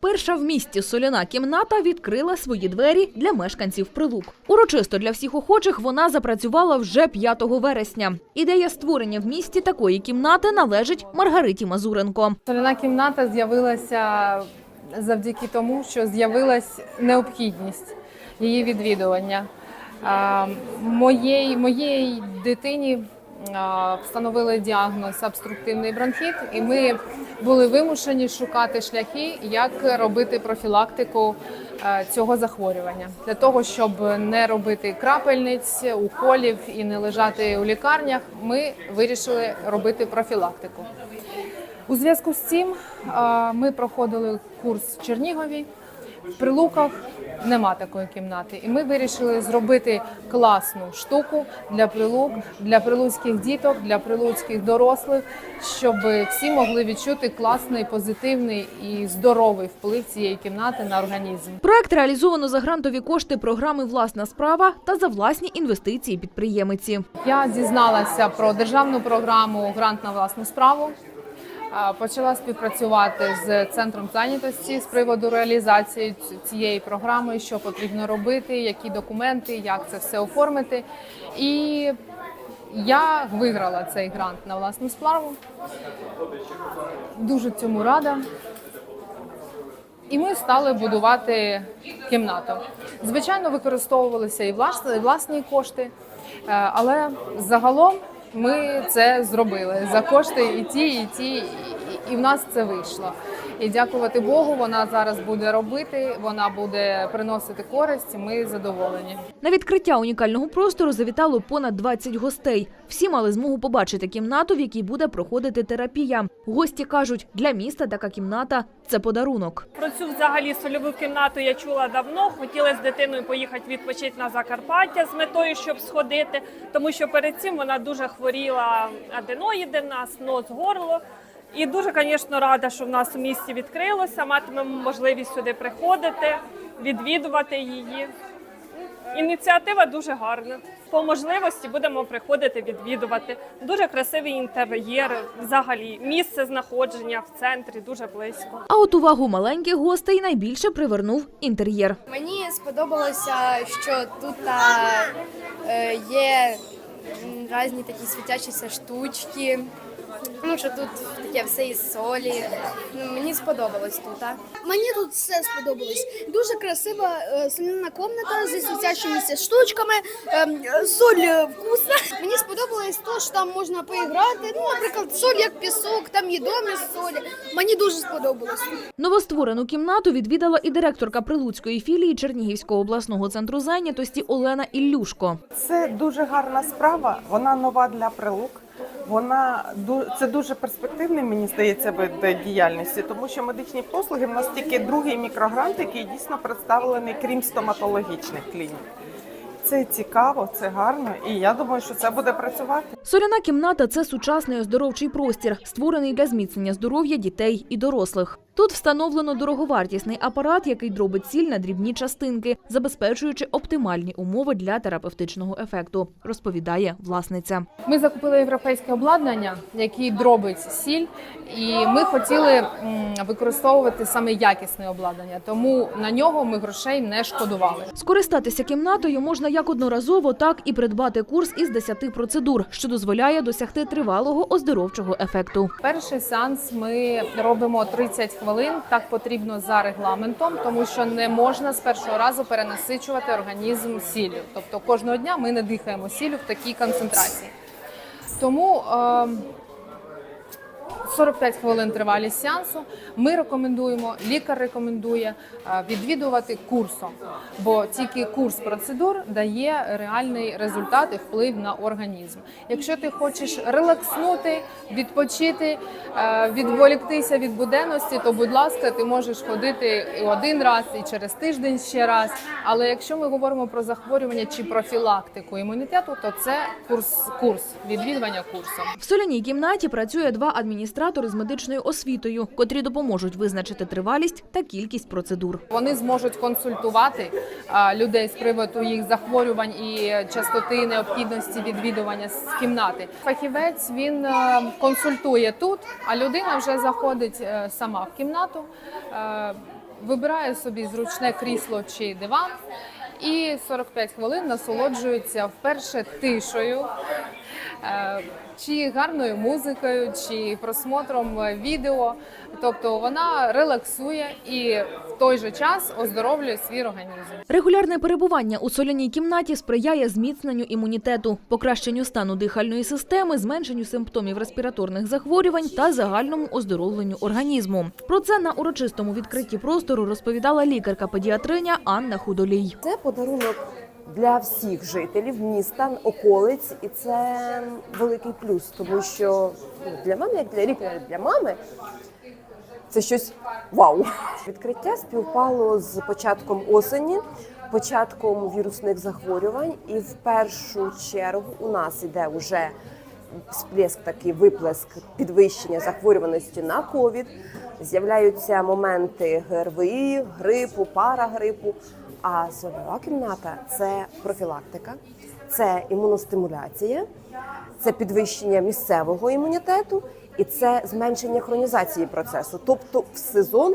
Перша в місті соляна кімната відкрила свої двері для мешканців Прилук. Урочисто для всіх охочих вона запрацювала вже 5 вересня. Ідея створення в місті такої кімнати належить Маргариті Мазуренко. Соляна кімната з'явилася завдяки тому, що з'явилась необхідність її відвідування. Моєї, моєї дитині встановили діагноз обструктивний бронхіт, і ми були вимушені шукати шляхи, як робити профілактику цього захворювання для того, щоб не робити крапельниць, уколів і не лежати у лікарнях. Ми вирішили робити профілактику. У зв'язку з цим ми проходили курс в Чернігові. В Прилуках нема такої кімнати, і ми вирішили зробити класну штуку для прилук, для прилуцьких діток, для прилуцьких дорослих, щоб всі могли відчути класний, позитивний і здоровий вплив цієї кімнати на організм. Проект реалізовано за грантові кошти програми Власна справа та за власні інвестиції підприємиці. Я дізналася про державну програму Грант на власну справу. Почала співпрацювати з центром зайнятості з приводу реалізації цієї програми, що потрібно робити, які документи, як це все оформити. І я виграла цей грант на власну справу. Дуже цьому рада. І ми стали будувати кімнату. Звичайно, використовувалися і власні, власні кошти, е, але загалом ми це зробили за кошти і ті, і ті, і, в нас це вийшло. І дякувати Богу, вона зараз буде робити, вона буде приносити користь. і Ми задоволені. На відкриття унікального простору завітало понад 20 гостей. Всі мали змогу побачити кімнату, в якій буде проходити терапія. Гості кажуть, для міста така кімната це подарунок. Про цю взагалі сольову кімнату я чула давно. Хотіла з дитиною поїхати відпочити на Закарпаття з метою, щоб сходити, тому що перед цим вона дуже хворіла аденоїди в нас, нос, горло. І дуже, звісно, рада, що в нас у місті відкрилося. Матимемо можливість сюди приходити, відвідувати її. Ініціатива дуже гарна. По можливості будемо приходити відвідувати. Дуже красивий інтер'єр, взагалі місце знаходження в центрі дуже близько. А от увагу маленьких гостей найбільше привернув інтер'єр. Мені сподобалося, що тут а, е, є різні такі світячіся штучки. Ну, що тут таке все із солі. Ну, мені сподобалось тут. А. Мені тут все сподобалось. Дуже красива е, соляна комната зі світящимися штучками. е, соль е, вкусна. Мені сподобалось те, що там можна поіграти. Ну, наприклад, соль як пісок, там є дом із солі. Мені дуже сподобалось. Новостворену кімнату відвідала і директорка Прилуцької філії Чернігівського обласного центру зайнятості Олена Іллюшко. Це дуже гарна справа. Вона нова для прилук. Вона це дуже перспективний, мені здається, вид діяльності, тому що медичні послуги в нас тільки другий мікрогрант, який дійсно представлений, крім стоматологічних клінік. Це цікаво, це гарно, і я думаю, що це буде працювати. Соляна кімната це сучасний оздоровчий простір, створений для зміцнення здоров'я дітей і дорослих. Тут встановлено дороговартісний апарат, який дробить сіль на дрібні частинки, забезпечуючи оптимальні умови для терапевтичного ефекту, розповідає власниця. Ми закупили європейське обладнання, яке дробить сіль, і ми хотіли використовувати саме якісне обладнання, тому на нього ми грошей не шкодували. Скористатися кімнатою можна як одноразово, так і придбати курс із 10 процедур, що дозволяє досягти тривалого оздоровчого ефекту. Перший сеанс ми робимо 30 хвилин. Так потрібно за регламентом, тому що не можна з першого разу перенасичувати організм сіллю. Тобто кожного дня ми не дихаємо сіллю в такій концентрації. Тому е, 45 хвилин тривалість сеансу. Ми рекомендуємо, лікар рекомендує е, відвідувати курсом, бо тільки курс процедур дає реальний результат і вплив на організм. Якщо ти хочеш релакснути, відпочити, е, відволіктися від буденності, то будь ласка, ти можеш ходити і один раз, і через тиждень ще раз. Але якщо ми говоримо про захворювання чи профілактику імунітету, то це курс, курс відвідування курсом. В соляній кімнаті працює два адміністратори з медичною освітою, котрі допоможуть визначити тривалість та кількість процедур. Вони зможуть консультувати людей з приводу їх захворювань і частоти необхідності відвідування з кімнати. Фахівець він консультує тут, а людина вже заходить е, сама в кімнату. е, вибирає собі зручне крісло чи диван і 45 хвилин насолоджується вперше тишею. Е, Чи гарною музикою, чи просмотром е, відео, тобто вона релаксує і в той же час оздоровлює свій організм. Регулярне перебування у соляній кімнаті сприяє зміцненню імунітету, покращенню стану дихальної системи, зменшенню симптомів респіраторних захворювань та загальному оздоровленню організму. Про це на урочистому відкритті простору розповідала лікарка-педіатриня Анна Худолій. Це подарунок для всіх жителів міста, околиць, і це великий плюс, тому що ну, для мене, як для рік для мами, це щось вау. Відкриття співпало з початком осені, початком вірусних захворювань, і в першу чергу у нас іде вже сплеск, такий виплеск підвищення захворюваності на ковід. З'являються моменти ГРВІ, грипу, парагрипу. А сольова кімната це профілактика, це імуностимуляція, це підвищення місцевого імунітету і це зменшення хронізації процесу. Тобто, в сезон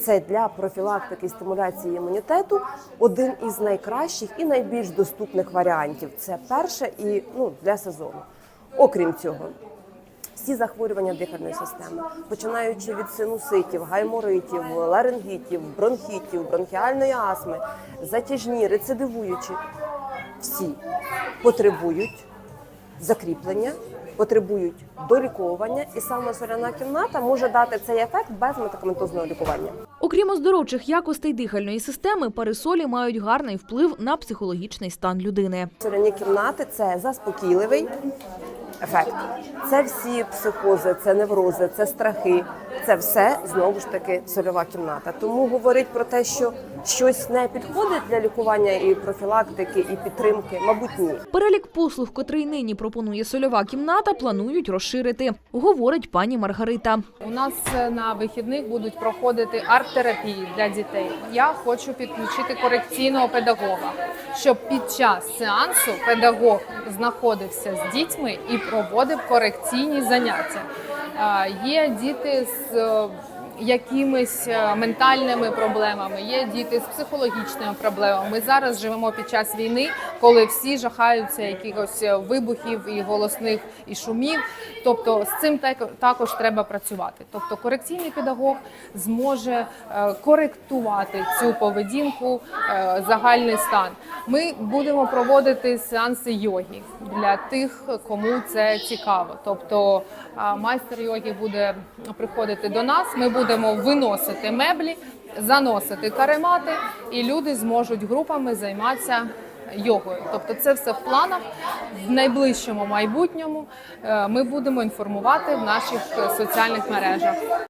це для профілактики і стимуляції імунітету один із найкращих і найбільш доступних варіантів. Це перше і ну для сезону. Окрім цього, всі захворювання дихальної системи, починаючи від синуситів, гайморитів, ларингітів, бронхітів, бронхіальної астми, затяжні, рецидивуючі, всі потребують закріплення, потребують доліковування, і саме соляна кімната може дати цей ефект без медикаментозного лікування. Окрім оздоровчих якостей дихальної системи, парисолі мають гарний вплив на психологічний стан людини. Соляні кімнати це заспокійливий ефект. Це всі психози, це неврози, це страхи. Це все знову ж таки сольова кімната. Тому говорить про те, що щось не підходить для лікування і профілактики, і підтримки, мабуть, ні. Перелік послуг, котрий нині пропонує сольова кімната, планують розширити, говорить пані Маргарита. У нас е, на вихідних будуть проходити арт-терапії для дітей. Я хочу підключити корекційного педагога, щоб під час сеансу педагог знаходився з дітьми і проводив корекційні заняття. Е, Є діти з е, якимись е, ментальними проблемами, є діти з психологічними проблемами. Ми зараз живемо під час війни, коли всі жахаються якихось е, вибухів і голосних і шумів. Тобто з цим так- також треба працювати. Тобто корекційний педагог зможе е, коректувати цю поведінку, загальний стан. Ми будемо проводити сеанси йоги для тих, кому це цікаво. Тобто майстер йоги буде приходити до нас. Ми будемо виносити меблі, заносити каремати, і люди зможуть групами займатися. Йогою, тобто це все в планах в найближчому майбутньому. е, Ми будемо інформувати в наших е, соціальних мережах.